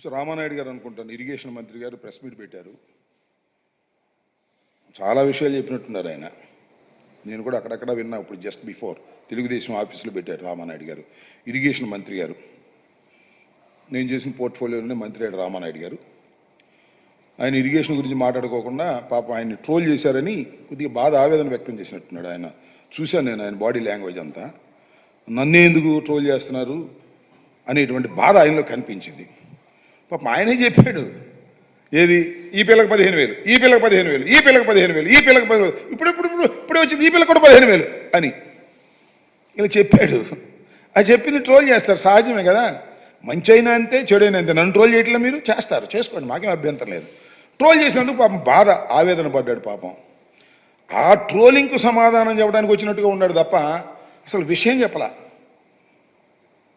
So Ramanaidu గారు అనుకుంటాను irrigation మంత్రి గారు ప్రెస్ మీట్ పెట్టారు. చాలా విషయాలు చెప్పినట్టున్నారు ఆయన. నేను కూడా అక్కడక్కడ విన్నా ఇప్పుడు జస్ట్ బిఫోర్ తెలుగుదేశం ఆఫీసులో పెట్టారు రామానాయుడు గారు. ఇరిగేషన్ మంత్రి గారు. నేను చేసిన పోర్ట్ఫోలియోలోనే మంత్రి అయ్యాడు రామానాయుడు గారు. ఆయన ఇరిగేషన్ గురించి మాట్లాడుకోకుండా పాప ఆయన్ని ట్రోల్ చేశారని కొద్దిగా బాధ ఆవేదన వ్యక్తం చేసినట్టున్నాడు ఆయన. చూశాను నేను ఆయన బాడీ లాంగ్వేజ్ అంతా. నన్నే ఎందుకు ట్రోల్ చేస్తున్నారు అనేటువంటి బాధ ఆయనలో కనిపించింది. పాపం ఆయనే చెప్పాడు. ఏది? ఈ పిల్లకి పదిహేను వేలు ఈ పిల్లకి పదిహేను వేలు ఈ పిల్లకి పదిహేను వేలు ఈ పిల్లకి పదిహేను వేలు. ఇప్పుడు ఇప్పుడు ఇప్పుడు ఇప్పుడే వచ్చింది ఈ పిల్ల కూడా పదిహేను వేలు అని. ఇలా చెప్పాడు. అది చెప్పింది ట్రోల్ చేస్తారు సహజమే కదా? మంచి అయినా అంతే చెడైనా అంతే. నన్ను ట్రోల్ చేయట్లే మీరు? చేస్తారు. చేసుకోండి మాకేం అభ్యంతరం లేదు. ట్రోల్ చేసినందుకు పాపం బాధ ఆవేదన పడ్డాడు పాపం. ఆ ట్రోలింగ్కు సమాధానం చెప్పడానికి వచ్చినట్టుగా ఉన్నాడు తప్ప అసలు విషయం చెప్పలా.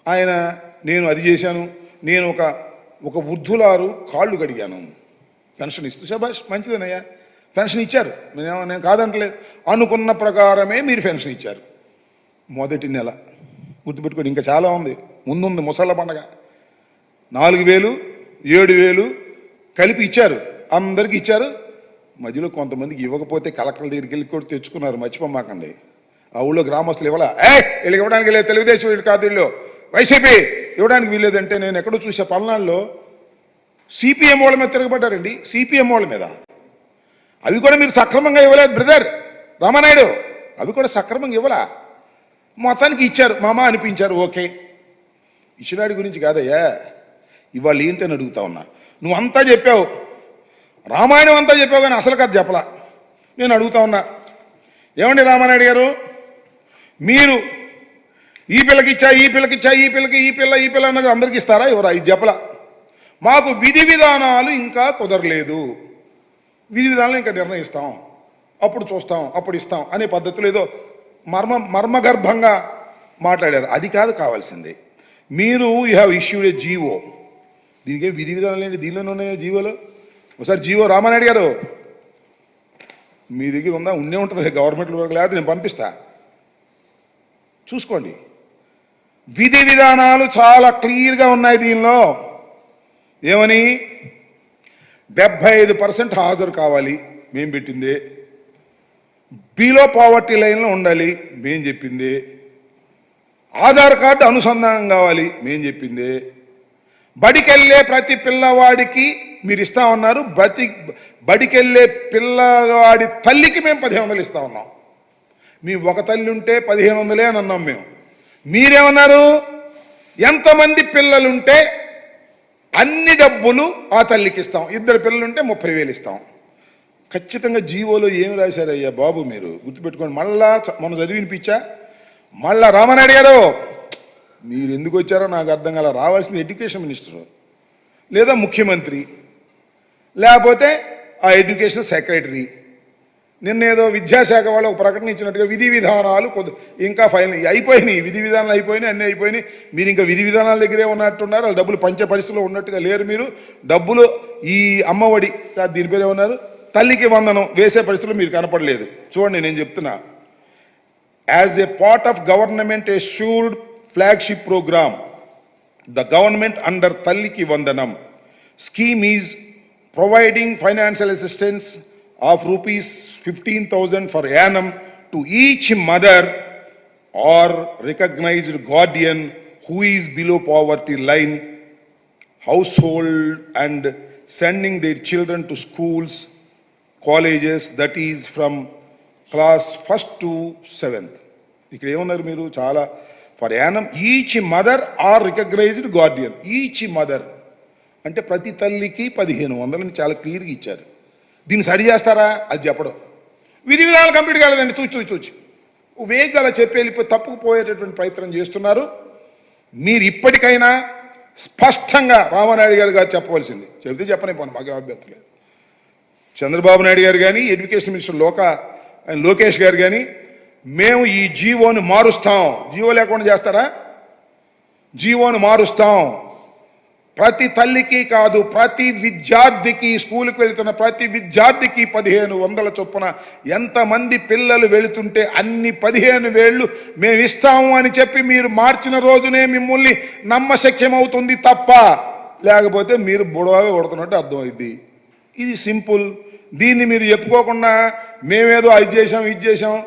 ఆయన నేను అది చేశాను నేను ఒక ఒక వృద్ధులారు కాళ్ళు కడిగాను. పెన్షన్ ఇస్తూ శబాష్ మంచిదేనయ్యా. పెన్షన్ ఇచ్చారు. నేను నేను కాదంటలేదు అనుకున్న ప్రకారమే మీరు పెన్షన్ ఇచ్చారు. మొదటి నెల. గుర్తుపెట్టుకోండి ఇంకా చాలా ఉంది. ముందుంది ముసళ్ళ పండగ. నాలుగు వేలు ఏడు వేలు కలిపి ఇచ్చారు. అందరికి ఇచ్చారు. మధ్యలో కొంతమందికి ఇవ్వకపోతే కలెక్టర్ల దగ్గరికి వెళ్ళి కూడా తెచ్చుకున్నారు. మర్చిపోమాకండి. ఆ ఊళ్ళో గ్రామస్తులు ఇవ్వాలా. ఏ వీళ్ళకి ఇవ్వడానికి లేదు. తెలుగుదేశం వీళ్ళు కాదు వీళ్ళు. వైసీపీ! ఇవ్వడానికి వీలేదంటే నేను ఎక్కడో చూసే పల్నాడులో సిపిఎం వాళ్ళ మీద తిరగబడ్డారండి. సిపిఎం వాళ్ళ మీద. అవి కూడా మీరు సక్రమంగా ఇవ్వలేదు బ్రదర్ రామానాయుడు అవి కూడా సక్రమంగా ఇవ్వలా. మొత్తానికి ఇచ్చారు. మామ అనిపించారు ఓకే. ఇచ్చినాడి గురించి కాదయ్యా. ఇవాళ ఏంటని అడుగుతా ఉన్నా. నువ్వు అంతా చెప్పావు. రామాయణం అంతా చెప్పావు కానీ అసలు కథ చెప్పలా. నేను అడుగుతా ఉన్నా. ఏమండి రామానాయుడు గారు? మీరు ఈ పిల్లకిచ్చా ఈ పిల్లకిచ్చా ఈ పిల్లకి ఈ పిల్ల ఈ పిల్ల అన్నది అందరికి ఇస్తారా? ఎవరా? ఈ చెప్పలా మాకు విధి విధానాలు ఇంకా కుదరలేదు. విధి విధానాలు ఇంకా నిర్ణయిస్తాం. అప్పుడు చూస్తాం అప్పుడు ఇస్తాం అనే పద్ధతిలో ఏదో మర్మ మర్మగర్భంగా మాట్లాడారు. అది కాదు కావాల్సింది. మీరు you have issued a GO. దీనికి విధి విధానాలు ఏంటి? దీనిలోనే ఉన్నాయో జీవోలో? ఒకసారి జీవో రామానాయుడు గారు మీ దగ్గర ఉందా? ఉండే ఉంటుంది. గవర్నమెంట్ వరకు లేదు నేను పంపిస్తా. చూసుకోండి. విధి విధానాలు చాలా క్లియర్గా ఉన్నాయి దీనిలో. ఏమని? డెబ్భై ఐదు పర్సెంట్ హాజరు కావాలి మేం పెట్టింది. బిలో పావర్టీ లైన్లో ఉండాలి మేం చెప్పింది. ఆధార్ కార్డు అనుసంధానం కావాలి మేం చెప్పింది. బడికెళ్ళే ప్రతి పిల్లవాడికి మీరు ఇస్తా ఉన్నారు బతి బడికెళ్ళే పిల్లవాడి తల్లికి మేము పదిహేను వందలు ఇస్తా ఉన్నాం. మీ ఒక తల్లి ఉంటే పదిహేను వందలే అని అన్నాం మేము. మీరేమన్నారు? ఎంతమంది పిల్లలుంటే అన్ని డబ్బులు ఆ తల్లికి ఇస్తాం. ఇద్దరు పిల్లలుంటే ముప్పై వేలు ఇస్తాం. ఖచ్చితంగా జీవోలో ఏమి రాశారయ్యా బాబు మీరు? గుర్తుపెట్టుకోండి. మళ్ళా మనం చదివినిపించా మళ్ళా రామనాయుడు గారు మీరు ఎందుకు వచ్చారో నాకు అర్థం కాల రావాల్సిన ఎడ్యుకేషన్ మినిస్టరు. లేదా ముఖ్యమంత్రి. లేకపోతే ఆ ఎడ్యుకేషన్ సెక్రటరీ. నిన్న ఏదో విద్యాశాఖ వాళ్ళు ఒక ప్రకటన ఇచ్చినట్టుగా విధి విధానాలు కొద్ది ఇంకా ఫైనల్ అయిపోయినాయి. విధి విధానాలు అయిపోయినాయి అన్నీ అయిపోయినాయి. మీరు ఇంకా విధి విధానాల దగ్గరే ఉన్నట్టున్నారు. వాళ్ళు డబ్బులు పంచే పరిస్థితిలో ఉన్నట్టుగా లేరు మీరు. డబ్బులు ఈ అమ్మఒడి కాదు దీని పేరు ఏమన్నారు? తల్లికి వందనం వేసే పరిస్థితులు మీరు కనపడలేదు. చూడండి నేను చెప్తున్నా. As a part of government assured flagship programme the government under Thalliki Vandanam scheme is providing financial assistance of rupees 15,000 for annum to each mother or recognized guardian who is below poverty line household and sending their children to schools, colleges, that is from class first to seventh. ఇక్కడ ఏమన్నారు మీరు చాలా for annum each mother or recognised guardian each mother అంటే ప్రతి తల్లికి పదిహేను వందలని చాలా క్లియర్గా ఇచ్చారు దీన్ని సరి చేస్తారా అది చెప్పడం. విధి విధానాలు కంప్లీట్ కాలేదండి తూచి తూచి తూచి. వేగంగా చెప్పి వెళ్ళిపోయి తప్పుకుపోయేటటువంటి ప్రయత్నం చేస్తున్నారు. మీరు ఇప్పటికైనా స్పష్టంగా రామానాయుడు గారు గారు చెప్పవలసింది. చెబితే చెప్పని పోను మాకు అభ్యంతరం లేదు. చంద్రబాబు నాయుడు గారు కానీ ఎడ్యుకేషన్ మినిస్టర్ లోక ఆయన లోకేష్ గారు కానీ మేము ఈ జీవోను మారుస్తాం. జీవో లేకుండా చేస్తారా? జీవోను మారుస్తాం. ప్రతి తల్లికి కాదు ప్రతి విద్యార్థికి స్కూల్కి వెళ్తున్న ప్రతి విద్యార్థికి పదిహేను వందల చొప్పున ఎంతమంది పిల్లలు వెళుతుంటే అన్ని పదిహేను వేళ్ళు మేము ఇస్తాము అని చెప్పి మీరు మార్చిన రోజునే మిమ్మల్ని నమ్మశక్యం అవుతుంది తప్ప. లేకపోతే మీరు బుడవే కొడుతున్నట్టు అర్థమైద్ది. ఇది సింపుల్. దీన్ని మీరు చెప్పుకోకుండా మేమేదో అది చేసాం ఇది చేసాం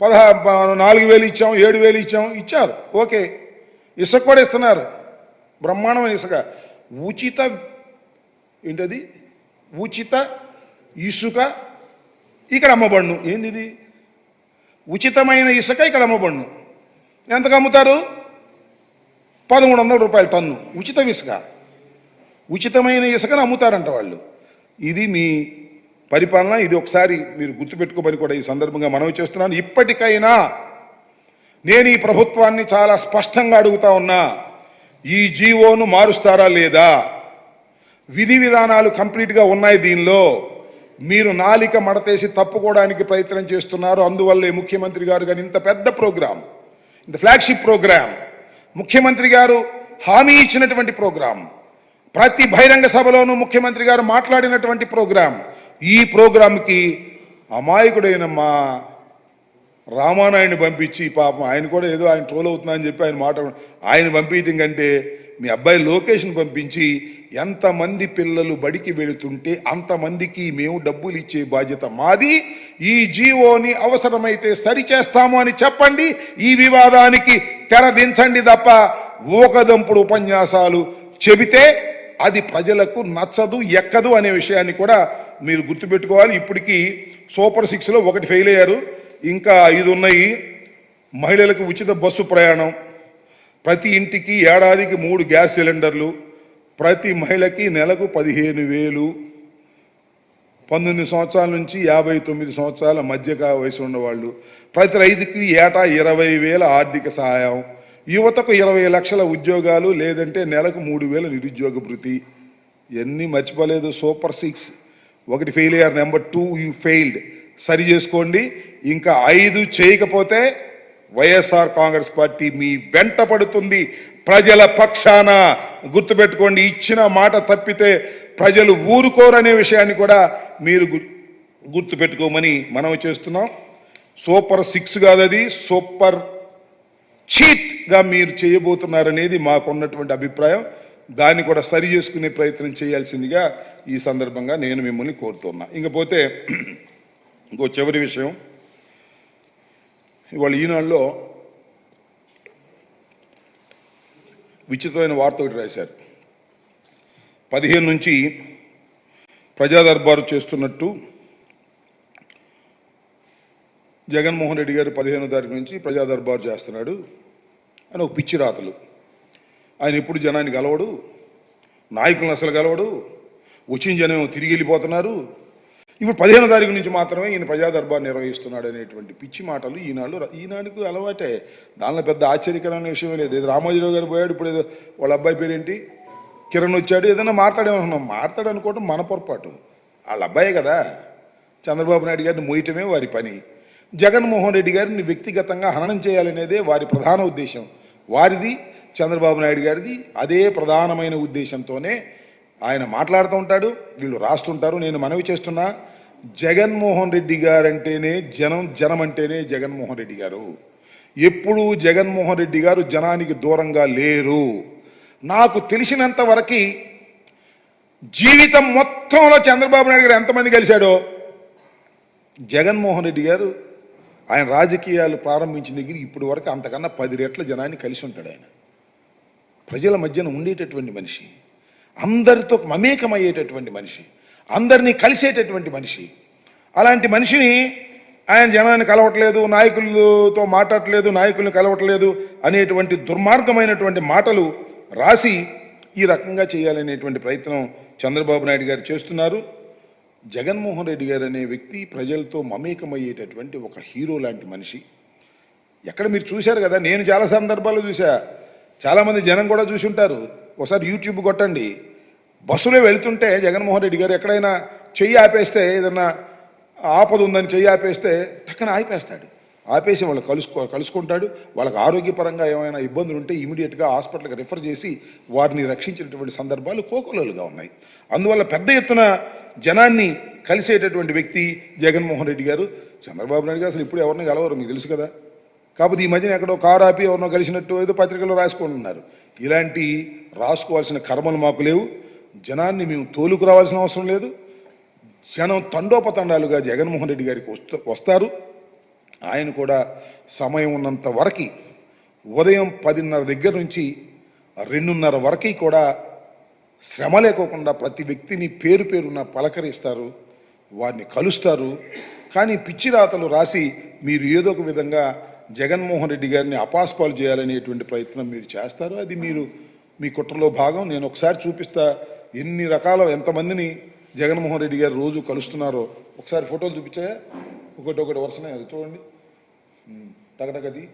పదహా నాలుగు వేలు ఇచ్చాం ఏడు వేలు ఇచ్చాం ఇచ్చారు. ఓకే. ఇసుక కూడా ఇస్తున్నారు. బ్రహ్మాండమైన ఇసుక. ఉచిత ఏంటది? ఉచిత ఇసుక ఇక్కడ అమ్మబడును. ఏంది ఇది ఉచితమైన ఇసుక ఇక్కడ అమ్మబడును. ఎంతకు అమ్ముతారు? పదమూడు వందల రూపాయలు టన్ను. ఉచిత ఇసుక. ఉచితమైన ఇసుకను అమ్ముతారంట వాళ్ళు. ఇది మీ పరిపాలన ఇది ఒకసారి మీరు గుర్తుపెట్టుకోమని కూడా ఈ సందర్భంగా మనవి చేస్తున్నాను. ఇప్పటికైనా నేను ఈ ప్రభుత్వాన్ని చాలా స్పష్టంగా అడుగుతా ఉన్నా. ఈ జీవోను మారుస్తారా లేదా? విధి విధానాలు కంప్లీట్గా ఉన్నాయి దీనిలో. మీరు నాలిక మడతేసి తప్పుకోవడానికి ప్రయత్నం చేస్తున్నారు. అందువల్లే ముఖ్యమంత్రి గారు కానీ ఇంత పెద్ద ప్రోగ్రాం ఇంత ఫ్లాగ్షిప్ ప్రోగ్రాం. ముఖ్యమంత్రి గారు హామీ ఇచ్చినటువంటి ప్రోగ్రాం. ప్రతి బహిరంగ సభలోనూ ముఖ్యమంత్రి గారు మాట్లాడినటువంటి ప్రోగ్రాం. ఈ ప్రోగ్రాంకి అమాయకుడైన మా రామానాయుడిని పంపించి పాపం ఆయన కూడా ఏదో ఆయన ట్రోల్ అవుతున్నా అని చెప్పి ఆయన మాట ఆయన పంపించడం కంటే మీ అబ్బాయి లోకేష్ని పంపించి ఎంతమంది పిల్లలు బడికి వెళుతుంటే అంతమందికి మేము డబ్బులు ఇచ్చే బాధ్యత మాది. ఈ జీవోని అవసరమైతే సరిచేస్తాము అని చెప్పండి. ఈ వివాదానికి తెరదించండి తప్ప ఊకదంపుడు ఉపన్యాసాలు చెబితే అది ప్రజలకు నచ్చదు ఎక్కదు అనే విషయాన్ని కూడా మీరు గుర్తుపెట్టుకోవాలి. ఇప్పటికీ సూపర్ సిక్స్లో ఒకటి ఫెయిల్ అయ్యారు. ఇంకా ఐదు ఉన్నాయి. మహిళలకు ఉచిత బస్సు ప్రయాణం. ప్రతి ఇంటికి ఏడాదికి మూడు గ్యాస్ సిలిండర్లు. ప్రతి మహిళకి నెలకు పదిహేను వేలు. పంతొమ్మిది సంవత్సరాల నుంచి యాభై తొమ్మిది సంవత్సరాల మధ్యగా వయసు ఉన్నవాళ్ళు. ప్రతి రైతుకి ఏటా ఇరవై వేల ఆర్థిక సహాయం. యువతకు ఇరవై లక్షల ఉద్యోగాలు లేదంటే నెలకు మూడు వేల నిరుద్యోగ భృతి. ఇవన్నీ మర్చిపోలేదు. Super six. ఒకటి ఫెయిల్ అయ్యారు. Number two you failed. సరి చేసుకోండి. ఇంకా ఐదు చేయకపోతే వైఎస్ఆర్ కాంగ్రెస్ పార్టీ మీ వెంట పడుతుంది. ప్రజల పక్షాన గుర్తుపెట్టుకోండి ఇచ్చిన మాట తప్పితే ప్రజలు ఊరుకోరనే విషయాన్ని కూడా మీరు గుర్తుపెట్టుకోమని మనం చేస్తున్నాం. సూపర్ సిక్స్ కాదు అది సూపర్ చీట్గా మీరు చేయబోతున్నారనేది మాకున్నటువంటి అభిప్రాయం. దాన్ని కూడా సరి చేసుకునే ప్రయత్నం చేయాల్సిందిగా ఈ సందర్భంగా నేను మిమ్మల్ని కోరుతున్నా. ఇంకపోతే ఇంకో చివరి విషయం. ఇవాళ ఈనాడులో విచిత్రమైన వార్త ఒకటి రాశారు. పదిహేను నుంచి ప్రజా దర్బారు చేస్తున్నట్టు జగన్మోహన్ రెడ్డి గారు పదిహేనో తారీఖు నుంచి ప్రజా దర్బారు చేస్తున్నాడు అని ఒక పిచ్చి రాతలు. ఆయన ఎప్పుడు జనాన్ని కలవడు నాయకులను అసలు కలవడు వచ్చిన జనం తిరిగి వెళ్ళిపోతున్నారు ఇప్పుడు పదిహేను తారీఖు నుంచి మాత్రమే ఈయన ప్రజాదర్బార్ నిర్వహిస్తున్నాడు అనేటువంటి పిచ్చి మాటలు ఈనాడు ఈనాడుకు అలవాటే. దానిలో పెద్ద ఆశ్చర్యకరమైన విషయం లేదు. ఏదో రామోజీరావు గారు పోయాడు ఇప్పుడు ఏదో వాళ్ళ అబ్బాయి పేరేంటి? కిరణ్ వచ్చాడు ఏదైనా మాట్లాడేమనుకున్నాం మాట్లాడనుకోవటం మన పొరపాటు. వాళ్ళ అబ్బాయే కదా. చంద్రబాబు నాయుడు గారిని మోయటమే వారి పని. జగన్మోహన్ రెడ్డి గారిని వ్యక్తిగతంగా హననం చేయాలనేదే వారి ప్రధాన ఉద్దేశం. వారిది చంద్రబాబు నాయుడు గారిది అదే ప్రధానమైన ఉద్దేశంతోనే ఆయన మాట్లాడుతూ ఉంటాడు. వీళ్ళు రాస్తుంటారు. నేను మనవి చేస్తున్నా. జగన్మోహన్ రెడ్డి గారంటేనే జనం జనం అంటేనే జగన్మోహన్ రెడ్డి గారు. ఎప్పుడూ జగన్మోహన్ రెడ్డి గారు జనానికి దూరంగా లేరు. నాకు తెలిసినంత వరకు జీవితం మొత్తంలో చంద్రబాబు నాయుడు గారు ఎంతమంది కలిశాడో జగన్మోహన్ రెడ్డి గారు ఆయన రాజకీయాలు ప్రారంభించిన దగ్గర ఇప్పటి వరకు అంతకన్నా పది రెట్ల జనాన్ని కలిసి ఉంటాడు ఆయన. ప్రజల మధ్యన ఉండేటటువంటి మనిషి అందరితో మమేకమయ్యేటటువంటి మనిషి. అందరినీ కలిసేటటువంటి మనిషి. అలాంటి మనిషిని ఆయన జనాన్ని కలవట్లేదు నాయకులతో మాట్లాడలేదు నాయకుల్ని కలవట్లేదు అనేటువంటి దుర్మార్గమైనటువంటి మాటలు రాసి ఈ రకంగా చేయాలనేటువంటి ప్రయత్నం చంద్రబాబు నాయుడు గారు చేస్తున్నారు. జగన్మోహన్ రెడ్డి గారు అనే వ్యక్తి ప్రజలతో మమేకమయ్యేటటువంటి ఒక హీరో లాంటి మనిషి. ఎక్కడ మీరు చూశారు కదా నేను చాలా సందర్భాలు చూసా చాలామంది జనం కూడా చూసి ఉంటారు ఒకసారి యూట్యూబ్ కొట్టండి. బస్సులో వెళుతుంటే జగన్మోహన్ రెడ్డి గారు ఎక్కడైనా చెయ్యి ఆపేస్తే ఏదన్నా ఆపద ఉందని చెయ్యి ఆపేస్తే టక్కన ఆపేస్తాడు. ఆపేసి వాళ్ళు కలుసుకో కలుసుకుంటాడు. వాళ్ళకి ఆరోగ్యపరంగా ఏమైనా ఇబ్బందులు ఉంటే ఇమీడియట్గా హాస్పిటల్కి రిఫర్ చేసి వారిని రక్షించినటువంటి సందర్భాలు కోకొలలుగా ఉన్నాయి. అందువల్ల పెద్ద ఎత్తున జనాన్ని కలిసేటటువంటి వ్యక్తి జగన్మోహన్ రెడ్డి గారు. చంద్రబాబు నాయుడు గారు అసలు ఇప్పుడు ఎవరిని కలవరు మీకు తెలుసు కదా. కాకపోతే ఈ మధ్యన ఎక్కడో కారు ఆపి ఎవరినో కలిసినట్టు ఏదో పత్రికలో రాసుకొని ఉన్నారు. ఇలాంటి రాసుకోవాల్సిన కర్మలు మాకు లేవు. జనాన్ని మేము తోలుకు రావాల్సిన అవసరం లేదు. జనం తండోపతండాలుగా జగన్మోహన్ రెడ్డి గారికి వస్తారు. ఆయన కూడా సమయం ఉన్నంత వరకు ఉదయం పదిన్నర దగ్గర నుంచి రెండున్నర వరకు కూడా శ్రమ లేకోకుండా ప్రతి వ్యక్తిని పేరు పేరున పలకరిస్తారు. వారిని కలుస్తారు. కానీ పిచ్చి రాతలు రాసి మీరు ఏదో ఒక విధంగా జగన్మోహన్ రెడ్డి గారిని అపాస్పాలు చేయాలనేటువంటి ప్రయత్నం మీరు చేస్తారు. అది మీరు మీ కుట్రలో భాగం. నేను ఒకసారి చూపిస్తా ఎన్ని రకాల ఎంతమందిని జగన్మోహన్ రెడ్డి గారు రోజు కలుస్తున్నారో. ఒకసారి ఫోటోలు చూపించాయా? ఒకటి ఒకటి వరుసనే అది చూడండి. ఉమ్, టకటకది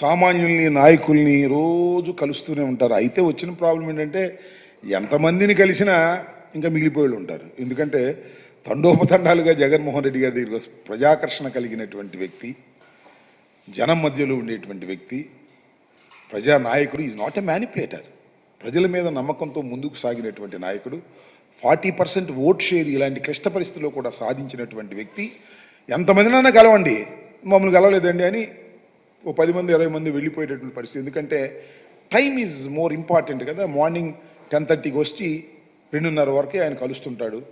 సామాన్యుల్ని నాయకుల్ని రోజు కలుస్తూనే ఉంటారు. అయితే వచ్చిన ప్రాబ్లం ఏంటంటే ఎంతమందిని కలిసినా ఇంకా మిగిలిపోయి ఉంటారు. ఎందుకంటే తండోపతండాలుగా జగన్మోహన్ రెడ్డి గారి దగ్గర ప్రజాకర్షణ కలిగినటువంటి వ్యక్తి జనం మధ్యలో ఉండేటువంటి వ్యక్తి ప్రజా నాయకుడు ఈజ్ నాట్ ఎ మ్యానిపులేటర్ ప్రజల మీద నమ్మకంతో ముందుకు సాగినటువంటి నాయకుడు ఫార్టీ పర్సెంట్ ఓట్ షేర్ ఇలాంటి క్లిష్ట పరిస్థితుల్లో కూడా సాధించినటువంటి వ్యక్తి. ఎంతమందినైనా కలవండి మమ్మల్ని కలవలేదండి అని ఓ పది మంది ఇరవై మంది వెళ్ళిపోయేటటువంటి పరిస్థితి. ఎందుకంటే టైం ఈజ్ మోర్ ఇంపార్టెంట్ కదా. మార్నింగ్ టెన్ థర్టీకి వచ్చి రెండున్నర వరకే ఆయన కలుస్తుంటాడు.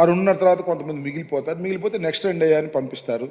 ఆ రెండున్నర తర్వాత కొంతమంది మిగిలిపోతారు. మిగిలిపోతే నెక్స్ట్ రెండు అయ్యాయని పంపిస్తారు.